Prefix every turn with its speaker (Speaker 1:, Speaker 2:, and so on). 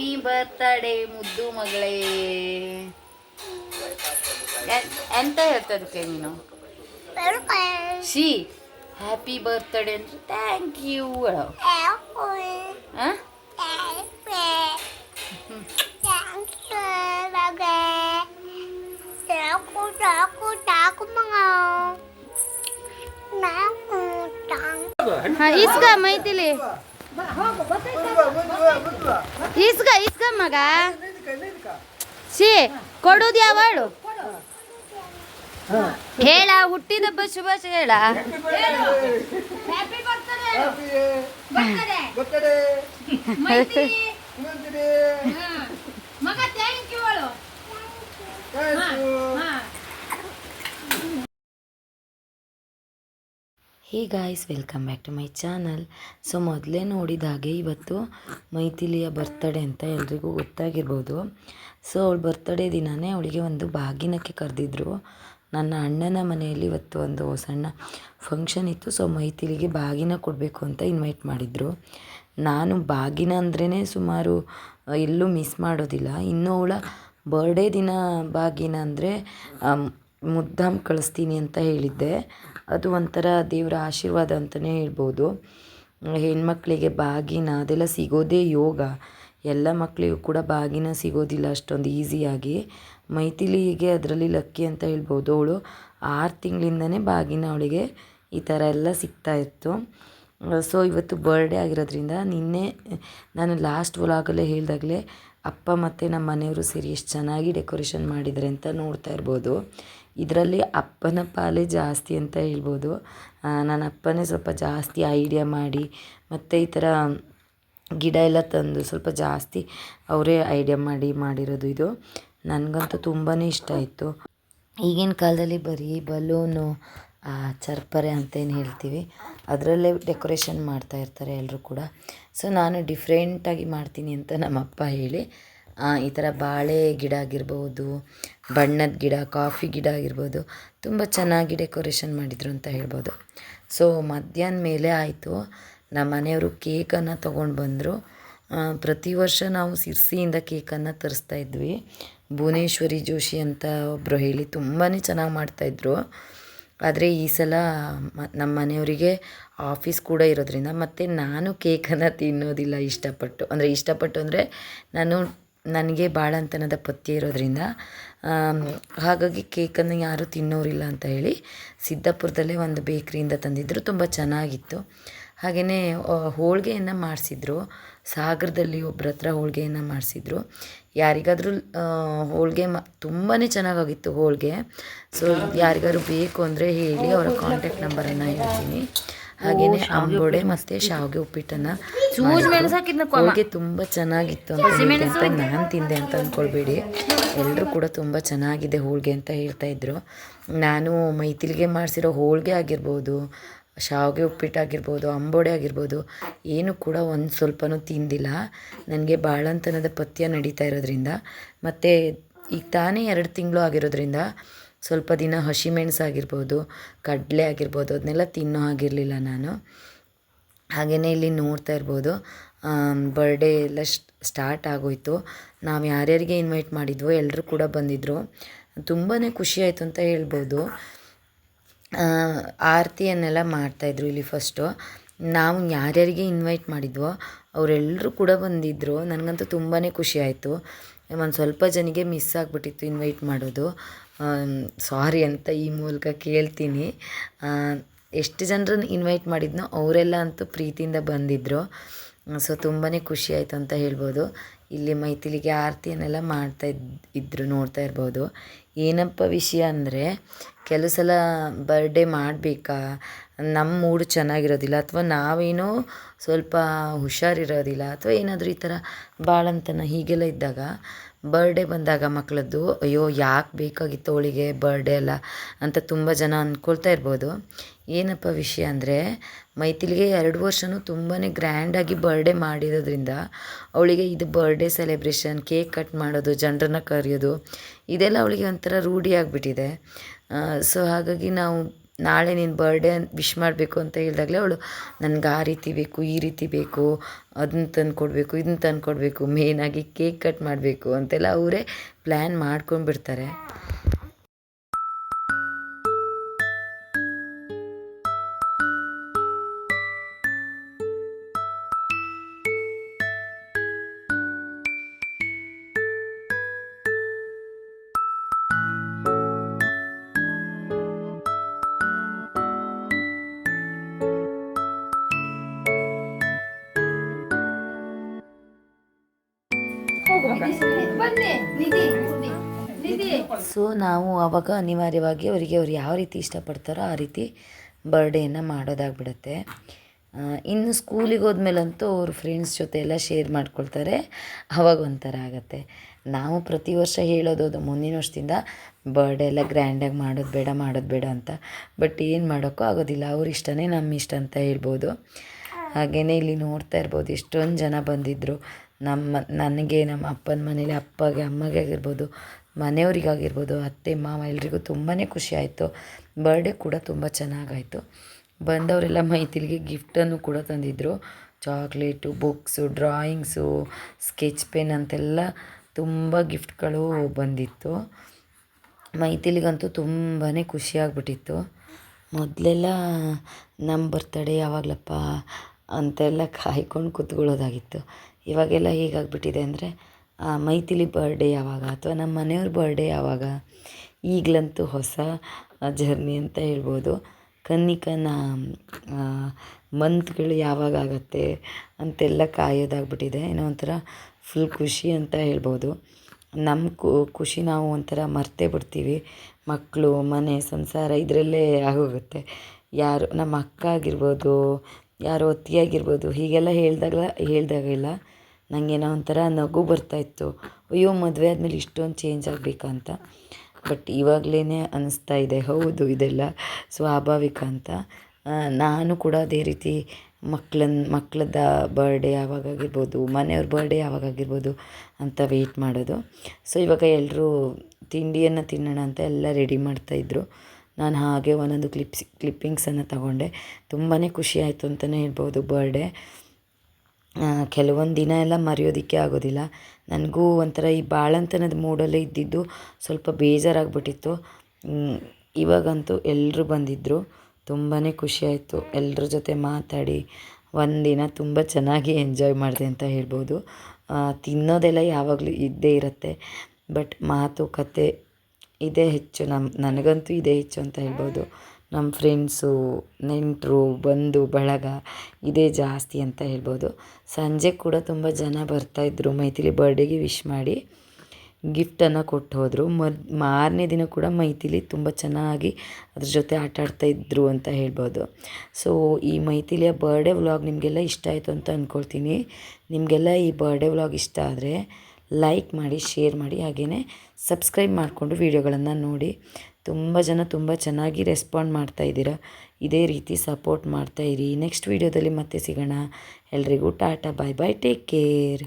Speaker 1: Happy birthday ಮುದ್ದು ಮಗಳೇ. A- ಎಂತ ಹೇಳ್ತದಕ್ಕೆ ನೀನು? ಶಿ ಹ್ಯಾಪಿ ಬರ್ತ್ಡೇ ಅಂದ್ರೆ ಥ್ಯಾಂಕ್ ಯು ಹಾಂ? ಹಾಂ ಇಸ್ಕ ಮೈತಿಲಿ ಇಸ್ಕ ಇಸ್ಕ ಮಗ. ಸಿ ಕೊಡುದು ಯಾವಳು? ಹೇಳ ಹುಟ್ಟಿದಬ್ಬ ಶುಭಾಶಯ ಹೇಳ. Hey guys welcome back to my channel so ಮೊದಲೇ ನೋಡಿದ ಹಾಗೆ ಇವತ್ತು ಮೈಥಿಲಿಯ ಬರ್ತಡೇ ಅಂತ ಎಲ್ರಿಗೂ ಗೊತ್ತಾಗಿರ್ಬೋದು. ಸೊ ಅವಳು ಬರ್ತಡೇ ದಿನವೇ ಅವಳಿಗೆ ಒಂದು ಬಾಗಿನಕ್ಕೆ ಕರೆದಿದ್ರು. ನನ್ನ ಅಣ್ಣನ ಮನೆಯಲ್ಲಿ ಇವತ್ತು ಒಂದು ಸಣ್ಣ ಫಂಕ್ಷನ್ ಇತ್ತು. ಸೊ ಮೈಥಿಲಿಗೆ ಬಾಗಿನ ಕೊಡಬೇಕು ಅಂತ ಇನ್ವೈಟ್ ಮಾಡಿದರು. ನಾನು ಬಾಗಿನ ಅಂದ್ರೇ ಸುಮಾರು ಎಲ್ಲೂ ಮಿಸ್ ಮಾಡೋದಿಲ್ಲ. ಇನ್ನು ಅವಳ ಬರ್ಡೇ ದಿನ ಬಾಗಿನ ಅಂದರೆ ಮುದ್ದಾಮ್ ಕಳಿಸ್ತೀನಿ ಅಂತ ಹೇಳಿದ್ದೆ. ಅದು ಒಂಥರ ದೇವರ ಆಶೀರ್ವಾದ ಅಂತಲೇ ಹೇಳ್ಬೋದು. ಹೆಣ್ಮಕ್ಳಿಗೆ ಬಾಗಿನ, ಅದೆಲ್ಲ ಸಿಗೋದೇ ಯೋಗ. ಎಲ್ಲ ಮಕ್ಕಳಿಗೂ ಕೂಡ ಬಾಗಿನ ಸಿಗೋದಿಲ್ಲ ಅಷ್ಟೊಂದು ಈಸಿಯಾಗಿ. ಮೈಥಿಲಿಗೆ ಅದರಲ್ಲಿ ಲಕ್ಕಿ ಅಂತ ಹೇಳ್ಬೋದು ಅವಳು. ಆರು ತಿಂಗಳಿಂದನೇ ಬಾಗಿನ ಅವಳಿಗೆ ಈ ಥರ ಎಲ್ಲ ಸಿಗ್ತಾ ಇತ್ತು. ಸೊ, ಇವತ್ತು ಬರ್ಡೇ ಆಗಿರೋದ್ರಿಂದ ನಿನ್ನೆ ನಾನು ಲಾಸ್ಟ್ ವ್ಲಾಗಲ್ಲೇ ಹೇಳಿದಾಗಲೇ ಅಪ್ಪ ಮತ್ತು ನಮ್ಮ ಮನೆಯವರು ಸೇರಿ ಎಷ್ಟು ಚೆನ್ನಾಗಿ ಡೆಕೋರೇಷನ್ ಮಾಡಿದ್ದಾರೆ ಅಂತ ನೋಡ್ತಾ ಇರ್ಬೋದು. ಇದರಲ್ಲಿ ಅಪ್ಪನ ಪಾಲೇ ಜಾಸ್ತಿ ಅಂತ ಹೇಳ್ಬೋದು. ನನ್ನ ಅಪ್ಪನೇ ಸ್ವಲ್ಪ ಜಾಸ್ತಿ ಐಡಿಯಾ ಮಾಡಿ, ಮತ್ತು ಈ ಥರ ಗಿಡ ಎಲ್ಲ ತಂದು ಸ್ವಲ್ಪ ಜಾಸ್ತಿ ಅವರೇ ಐಡಿಯಾ ಮಾಡಿ ಮಾಡಿರೋದು ಇದು. ನನಗಂತೂ ತುಂಬಾ ಇಷ್ಟ ಆಯಿತು. ಈಗಿನ ಕಾಲದಲ್ಲಿ ಬರೀ ಬಲೂನು ಚರ್ಪರೆ ಅಂತೇನು ಹೇಳ್ತೀವಿ. ಅದರಲ್ಲೇ ಡೆಕೋರೇಷನ್ ಮಾಡ್ತಾ ಇರ್ತಾರೆ ಎಲ್ಲರೂ ಕೂಡ. ಸೊ ನಾನು ಡಿಫ್ರೆಂಟಾಗಿ ಮಾಡ್ತೀನಿ ಅಂತ ನಮ್ಮ ಅಪ್ಪ ಹೇಳಿ. ಈ ಥರ ಬಾಳೆ ಗಿಡ ಆಗಿರ್ಬೋದು, ಬಣ್ಣದ ಗಿಡ, ಕಾಫಿ ಗಿಡ ಆಗಿರ್ಬೋದು, ತುಂಬ ಚೆನ್ನಾಗಿ ಡೆಕೋರೇಷನ್ ಮಾಡಿದರು ಅಂತ ಹೇಳ್ಬೋದು. ಸೊ ಮಧ್ಯಾಹ್ನ ಮೇಲೆ ಆಯಿತು. ನಮ್ಮ ಮನೆಯವರು ಕೇಕನ್ನು ತೊಗೊಂಡು ಬಂದರು. ಪ್ರತಿ ವರ್ಷ ನಾವು ಸಿರ್ಸಿಯಿಂದ ಕೇಕನ್ನು ತರಿಸ್ತಾ ಇದ್ವಿ. ಭುವನೇಶ್ವರಿ ಜೋಶಿ ಅಂತ ಒಬ್ಬರು ಹೇಳಿ ತುಂಬಾ ಚೆನ್ನಾಗಿ ಮಾಡ್ತಾಯಿದ್ರು ಆದರೆ ಈ ಸಲ ನಮ್ಮ ಮನೆಯವರಿಗೆ ಆಫೀಸ್ ಕೂಡ ಇರೋದ್ರಿಂದ ಮತ್ತು ನಾನು ಕೇಕನ್ನು ತಿನ್ನೋದಿಲ್ಲ ಇಷ್ಟಪಟ್ಟು. ಅಂದರೆ ಇಷ್ಟಪಟ್ಟು ಅಂದರೆ ನಾನು ನನಗೆ ಬಾಳಂತನದ ಪಥ್ಯ ಇರೋದ್ರಿಂದ ಹಾಗಾಗಿ ಕೇಕನ್ನು ಯಾರೂ ತಿನ್ನೋರಿಲ್ಲ ಅಂತ ಹೇಳಿ ಸಿದ್ದಾಪುರದಲ್ಲೇ ಒಂದು ಬೇಕ್ರಿಯಿಂದ ತಂದಿದ್ದರು ತುಂಬ ಚೆನ್ನಾಗಿತ್ತು. ಹಾಗೆಯೇ ಹೋಳಿಗೆಯನ್ನು ಮಾಡಿಸಿದ್ರು. ಸಾಗರದಲ್ಲಿ ಒಬ್ಬರ ಹತ್ರ ಹೋಳಿಗೆಯನ್ನು ಮಾಡಿಸಿದ್ರು. ಯಾರಿಗಾದರೂ ಹೋಳಿಗೆ ಮ ತುಂಬಾ ಚೆನ್ನಾಗಾಗಿತ್ತು ಹೋಳಿಗೆ. ಸೊ, ಯಾರಿಗಾದ್ರೂ ಬೇಕು ಅಂದರೆ ಹೇಳಿ ಅವರ ಕಾಂಟ್ಯಾಕ್ಟ್ ನಂಬರನ್ನು ಹೇಳ್ತೀನಿ. ಹಾಗೆಯೇ ಅಂಬೋಡೆ ಮತ್ತೆ ಶಾವಿಗೆ ಉಪ್ಪಿಟ್ಟನ್ನು ಹೋಳಿಗೆ ತುಂಬ ಚೆನ್ನಾಗಿತ್ತು ಅಂತ ನಾನು ತಿಂದೆ ಅಂತ ಅಂದ್ಕೊಳ್ಬೇಡಿ ಎಲ್ಲರೂ ಕೂಡ ತುಂಬ ಚೆನ್ನಾಗಿದೆ ಹೋಳಿಗೆ ಅಂತ ಹೇಳ್ತಾ ಇದ್ರು. ನಾನು ಮೈತಿಲಿಗೆ ಮಾಡಿಸಿರೋ ಹೋಳಿಗೆ ಆಗಿರ್ಬೋದು ಶಾವಿಗೆ ಉಪ್ಪಿಟ್ಟಾಗಿರ್ಬೋದು ಅಂಬೋಡೆ ಆಗಿರ್ಬೋದು ಏನು ಕೂಡ ಒಂದು ಸ್ವಲ್ಪನೂ ತಿಂದಿಲ್ಲ. ನನಗೆ ಬಾಳಂತನದ ಪಥ್ಯ ನಡೀತಾ ಇರೋದ್ರಿಂದ. ಮತ್ತು ಈಗ ತಾನೇ ಎರಡು ತಿಂಗಳು ಆಗಿರೋದ್ರಿಂದ ಸ್ವಲ್ಪ ದಿನ ಹಸಿಮೆಣಸು ಆಗಿರ್ಬೋದು, ಕಡಲೆ ಆಗಿರ್ಬೋದು, ಅದನ್ನೆಲ್ಲ ತಿನ್ನೋ ಆಗಿರಲಿಲ್ಲ ನಾನು. ಹಾಗೆಯೇ ಇಲ್ಲಿ ನೋಡ್ತಾ ಇರ್ಬೋದು. ಬರ್ಡೇ ಎಲ್ಲ ಸ್ಟಾರ್ಟ್ ಆಗೋಯ್ತು. ನಾವು ಯಾರ್ಯಾರಿಗೆ ಇನ್ವೈಟ್ ಮಾಡಿದ್ವೋ ಎಲ್ಲರೂ ಕೂಡ ಬಂದಿದ್ದರು ತುಂಬಾ ಖುಷಿ ಆಯಿತು ಅಂತ ಹೇಳ್ಬೋದು. ಆರತಿಯನ್ನೆಲ್ಲ ಮಾಡ್ತಾಯಿದ್ರು ಇಲ್ಲಿ ಫಸ್ಟು ನಾವು ಯಾರ್ಯಾರಿಗೆ ಇನ್ವೈಟ್ ಮಾಡಿದ್ವೋ ಅವರೆಲ್ಲರೂ ಕೂಡ ಬಂದಿದ್ದರು ನನಗಂತೂ ತುಂಬಾ ಖುಷಿ ಆಯಿತು. ಒಂದು ಸ್ವಲ್ಪ ಜನಕ್ಕೆ ಮಿಸ್ ಆಗಿಬಿಟ್ಟಿತ್ತು ಇನ್ವೈಟ್ ಮಾಡೋದು. ಸಾರಿ ಅಂತ ಈ ಮೂಲಕ ಕೇಳ್ತೀನಿ. ಎಷ್ಟು ಜನರನ್ನು ಇನ್ವೈಟ್ ಮಾಡಿದ್ನೋ ಅವರೆಲ್ಲ ಅಂತೂ ಪ್ರೀತಿಯಿಂದ ಬಂದಿದ್ದರು ಸೊ ತುಂಬಾ ಖುಷಿ ಆಯಿತು ಅಂತ ಹೇಳ್ಬೋದು. ಇಲ್ಲಿ ಮೈಥಿಲಿಗೆ ಆರತಿಯನ್ನೆಲ್ಲ ಮಾಡ್ತಾ ಇದ್ದರು ನೋಡ್ತಾ ಇರ್ಬೋದು. ಏನಪ್ಪ ವಿಷಯ ಅಂದರೆ, ಕೆಲವು ಸಲ ಬರ್ಡೇ ಮಾಡಬೇಕಾ? ನಮ್ಮ ಮೂಡ್ ಚೆನ್ನಾಗಿರೋದಿಲ್ಲ ಅಥವಾ ನಾವೇನೋ ಸ್ವಲ್ಪ ಹುಷಾರಿರೋದಿಲ್ಲ ಅಥವಾ ಏನಾದರೂ ಈ ಥರ ಬಾಳಂತನ ಹೀಗೆಲ್ಲ ಇದ್ದಾಗ ಬರ್ಡೇ ಬಂದಾಗ ಮಕ್ಕಳದ್ದು ಅಯ್ಯೋ, ಯಾಕೆ ಬೇಕಾಗಿತ್ತು ಅವಳಿಗೆ ಬರ್ಡೇ ಅಲ್ಲ? ಅಂತ ತುಂಬ ಜನ ಅಂದ್ಕೊಳ್ತಾ ಇರ್ಬೋದು. ಏನಪ್ಪ ವಿಷಯ ಅಂದರೆ, ಮೈಥಿಲಿಗೆ ಎರಡು ವರ್ಷವೂ ತುಂಬಾ ಗ್ರ್ಯಾಂಡಾಗಿ ಬರ್ಡೇ ಮಾಡಿರೋದ್ರಿಂದ ಅವಳಿಗೆ ಇದು ಬರ್ಡೇ ಸೆಲೆಬ್ರೇಷನ್, ಕೇಕ್ ಕಟ್ ಮಾಡೋದು, ಜನರನ್ನ ಕರೆಯೋದು, ಇದೆಲ್ಲ ಅವಳಿಗೆ ಒಂಥರ ರೂಢಿಯಾಗಿಬಿಟ್ಟಿದೆ ಸೊ ಹಾಗಾಗಿ ನಾವು ನಾಳೆ ನಿನ್ನ ಬರ್ಡೇ ವಿಶ್ ಮಾಡಬೇಕು ಅಂತ ಹೇಳಿದಾಗಲೇ ಅವಳು, ನನಗೆ ಆ ರೀತಿ ಬೇಕು, ಈ ರೀತಿ ಬೇಕು ಅದನ್ನ ತಂದು ಕೊಡಬೇಕು ಇದನ್ನ ತಂದು ಕೊಡಬೇಕು ಮೇಯ್ನಾಗಿ ಕೇಕ್ ಕಟ್ ಮಾಡಬೇಕು ಅಂತೆಲ್ಲ ಅವರೇ ಪ್ಲ್ಯಾನ್ ಮಾಡ್ಕೊಂಡ್ಬಿಡ್ತಾರೆ. ಸೊ ನಾವು ಅವಾಗ ಅನಿವಾರ್ಯವಾಗಿ ಅವರಿಗೆ ಅವ್ರು ಯಾವ ರೀತಿ ಇಷ್ಟಪಡ್ತಾರೋ ಆ ರೀತಿ ಬರ್ಡೇನ ಮಾಡೋದಾಗ್ಬಿಡುತ್ತೆ. ಇನ್ನು ಸ್ಕೂಲಿಗೆ ಹೋದ್ಮೇಲಂತೂ ಅವ್ರ ಫ್ರೆಂಡ್ಸ್ ಜೊತೆ ಎಲ್ಲ ಶೇರ್ ಮಾಡ್ಕೊಳ್ತಾರೆ. ಅವಾಗ ಒಂಥರ ಆಗುತ್ತೆ. ನಾವು ಪ್ರತಿ ವರ್ಷ ಹೇಳೋದು ಮುಂದಿನ ವರ್ಷದಿಂದ ಬರ್ಡೇ ಎಲ್ಲ ಗ್ರ್ಯಾಂಡಾಗಿ ಮಾಡೋದು ಬೇಡ ಮಾಡೋದು ಬೇಡ ಅಂತ. ಬಟ್ ಏನು ಮಾಡೋಕ್ಕೂ ಆಗೋದಿಲ್ಲ. ಅವ್ರ ಇಷ್ಟನೇ ನಮ್ಮ ಇಷ್ಟ ಅಂತ ಹೇಳ್ಬೋದು. ಹಾಗೆಯೇ ಇಲ್ಲಿ ನೋಡ್ತಾ ಇರ್ಬೋದು. ಎಷ್ಟೊಂದು ಜನ ಬಂದಿದ್ದರು ನಮ್ಮ, ನನಗೆ, ನಮ್ಮ ಅಪ್ಪನ ಮನೇಲಿ ಅಪ್ಪಗೆ, ಅಮ್ಮಗೆ ಆಗಿರ್ಬೋದು, ಮನೆಯವರಿಗಾಗಿರ್ಬೋದು, ಅತ್ತೆ, ಮಾವ ಎಲ್ರಿಗೂ ತುಂಬಾ ಖುಷಿ ಆಯಿತು. ಬರ್ಡೇ ಕೂಡ ತುಂಬ ಚೆನ್ನಾಗಾಯಿತು. ಬಂದವರೆಲ್ಲ ಮೈತಿಲಿಗೆ ಗಿಫ್ಟನ್ನು ಕೂಡ ತಂದಿದ್ದರು chocolate books drawings sketch pen ಅಂತೆಲ್ಲ ತುಂಬ ಗಿಫ್ಟ್ಗಳು ಬಂದಿತ್ತು. ಮೈತಿಲಿಗಂತೂ ತುಂಬಾ ಖುಷಿಯಾಗ್ಬಿಟ್ಟಿತ್ತು ಮೊದಲೆಲ್ಲ ನಮ್ಮ ಬರ್ತಡೇ ಯಾವಾಗಲಪ್ಪ ಅಂತೆಲ್ಲ ಕಾಯ್ಕೊಂಡು ಕೂತ್ಕೊಳ್ಳೋದಾಗಿತ್ತು. ಇವಾಗೆಲ್ಲ ಹೇಗಾಗ್ಬಿಟ್ಟಿದೆ ಅಂದರೆ ಮೈಥಿಲಿ ಬರ್ಡೇ ಯಾವಾಗ ಅಥವಾ ನಮ್ಮ ಮನೆಯವ್ರ ಬರ್ಡೇ ಯಾವಾಗ? ಈಗಲಂತೂ ಹೊಸ ಜರ್ನಿ ಅಂತ ಹೇಳ್ಬೋದು. ಕನ್ನಿಕನ ಮಂತ್ಗಳು ಯಾವಾಗ ಆಗತ್ತೆ ಅಂತೆಲ್ಲ ಕಾಯೋದಾಗ್ಬಿಟ್ಟಿದೆ. ಏನೋ ಒಂಥರ ಫುಲ್ ಖುಷಿ ಅಂತ ಹೇಳ್ಬೋದು. ನಮ್ಮ ಖುಷಿ ನಾವು ಒಂಥರ ಮರ್ತೇ ಬಿಡ್ತೀವಿ. ಮಕ್ಕಳು, ಮನೆ, ಸಂಸಾರ, ಇದರಲ್ಲೇ ಆಗೋಗುತ್ತೆ. ಯಾರು, ನಮ್ಮ ಅಕ್ಕ ಆಗಿರ್ಬೋದು ಯಾರೋ ಒತ್ತಿಯಾಗಿರ್ಬೋದು ಹೀಗೆಲ್ಲ ಹೇಳಿದಾಗ ಹೇಳಿದಾಗೆಲ್ಲ ನನಗೇನೋ ಒಂಥರ ನಗು ಬರ್ತಾಯಿತ್ತು ಅಯ್ಯೋ, ಮದುವೆ ಆದಮೇಲೆ ಇಷ್ಟೊಂದು ಚೇಂಜ್ ಆಗಬೇಕಾ ಅಂತ ಬಟ್ ಇವಾಗಲೇ ಅನ್ನಿಸ್ತಾ ಇದೆ. ಹೌದು, ಇದೆಲ್ಲ ಸ್ವಾಭಾವಿಕ ಅಂತ. ನಾನು ಕೂಡ ಅದೇ ರೀತಿ ಮಕ್ಳನ್ನ ಮಕ್ಳದ ಬರ್ಡೇ ಯಾವಾಗಾಗಿರ್ಬೋದು ಮನೆಯವ್ರ ಬರ್ಡೇ ಯಾವಾಗಾಗಿರ್ಬೋದು ಅಂತ ವೆಯ್ಟ್ ಮಾಡೋದು. ಸೊ ಇವಾಗ ಎಲ್ಲರೂ ತಿಂಡಿಯನ್ನು ತಿನ್ನೋಣ ಅಂತ ಎಲ್ಲ ರೆಡಿ ಮಾಡ್ತಾಯಿದ್ರು ನಾನು ಹಾಗೆ ಒಂದೊಂದು ಕ್ಲಿಪ್ಸ್ ಕ್ಲಿಪ್ಪಿಂಗ್ಸನ್ನು ತಗೊಂಡೆ. ತುಂಬಾ ಖುಷಿ ಆಯಿತು ಅಂತಲೇ ಹೇಳ್ಬೋದು ಬರ್ಡೇ ಕೆಲವೊಂದು ದಿನ ಎಲ್ಲ ಮರೆಯೋದಕ್ಕೆ ಆಗೋದಿಲ್ಲ. ನನಗೂ ಒಂಥರ ಈ ಬಾಳಂತನದ ಮೂಡಲ್ಲೇ ಇದ್ದಿದ್ದು ಸ್ವಲ್ಪ ಬೇಜಾರಾಗ್ಬಿಟ್ಟಿತ್ತು. ಇವಾಗಂತೂ ಎಲ್ಲರೂ ಬಂದಿದ್ದರು ತುಂಬಾ ಖುಷಿಯಾಯಿತು ಎಲ್ಲರ ಜೊತೆ ಮಾತಾಡಿ ಒಂದಿನ ತುಂಬ ಚೆನ್ನಾಗಿ ಎಂಜಾಯ್ ಮಾಡಿದೆ ಅಂತ ಹೇಳ್ಬೋದು. ತಿನ್ನೋದೆಲ್ಲ ಯಾವಾಗಲೂ ಇದ್ದೇ ಇರುತ್ತೆ. ಬಟ್ ಮಾತುಕತೆ ಇದೇ ಹೆಚ್ಚು ನಮ್ಮ ನನಗಂತೂ ಇದೇ ಹೆಚ್ಚು ಅಂತ ಹೇಳ್ಬೋದು. ನಮ್ಮ ಫ್ರೆಂಡ್ಸು ನೆಂಟರು, ಬಂಧು, ಬಳಗ ಇದೇ ಜಾಸ್ತಿ ಅಂತ ಹೇಳ್ಬೋದು. ಸಂಜೆ ಕೂಡ ತುಂಬ ಜನ ಬರ್ತಾಯಿದ್ರು ಮೈಥಿಲಿ ಬರ್ಡೇಗೆ ವಿಶ್ ಮಾಡಿ. ಗಿಫ್ಟನ್ನು ಕೊಟ್ಟು ಹೋದರು. ಮಾರನೇ ದಿನ ಕೂಡ ಮೈಥಿಲಿ ತುಂಬ ಚೆನ್ನಾಗಿ ಅದ್ರ ಜೊತೆ ಆಟ ಆಡ್ತಾ ಇದ್ರು ಅಂತ ಹೇಳ್ಬೋದು. ಸೊ ಈ ಮೈಥಿಲಿಯ ಬರ್ಡೇ ವ್ಲಾಗ್ ನಿಮಗೆಲ್ಲ ಇಷ್ಟ ಆಯಿತು ಅಂತ ಅಂದ್ಕೊಳ್ತೀನಿ ನಿಮಗೆಲ್ಲ ಈ ಬರ್ಡೇ ವ್ಲಾಗ್ ಇಷ್ಟ ಆದರೆ ಲೈಕ್ ಮಾಡಿ ಶೇರ್ ಮಾಡಿ ಹಾಗೆಯೇ ಸಬ್ಸ್ಕ್ರೈಬ್ ಮಾಡಿಕೊಂಡು ವೀಡಿಯೋಗಳನ್ನು ನೋಡಿ. ತುಂಬ ಜನ ತುಂಬ ಚೆನ್ನಾಗಿ ರೆಸ್ಪಾಂಡ್ ಮಾಡ್ತಾ ಇದ್ದೀರಾ. ಇದೇ ರೀತಿ ಸಪೋರ್ಟ್ ಮಾಡ್ತಾ ಇರಿ. ನೆಕ್ಸ್ಟ್ ವೀಡಿಯೋದಲ್ಲಿ ಮತ್ತೆ ಸಿಗೋಣ. ಎಲ್ರಿಗೂ tata bye bye take care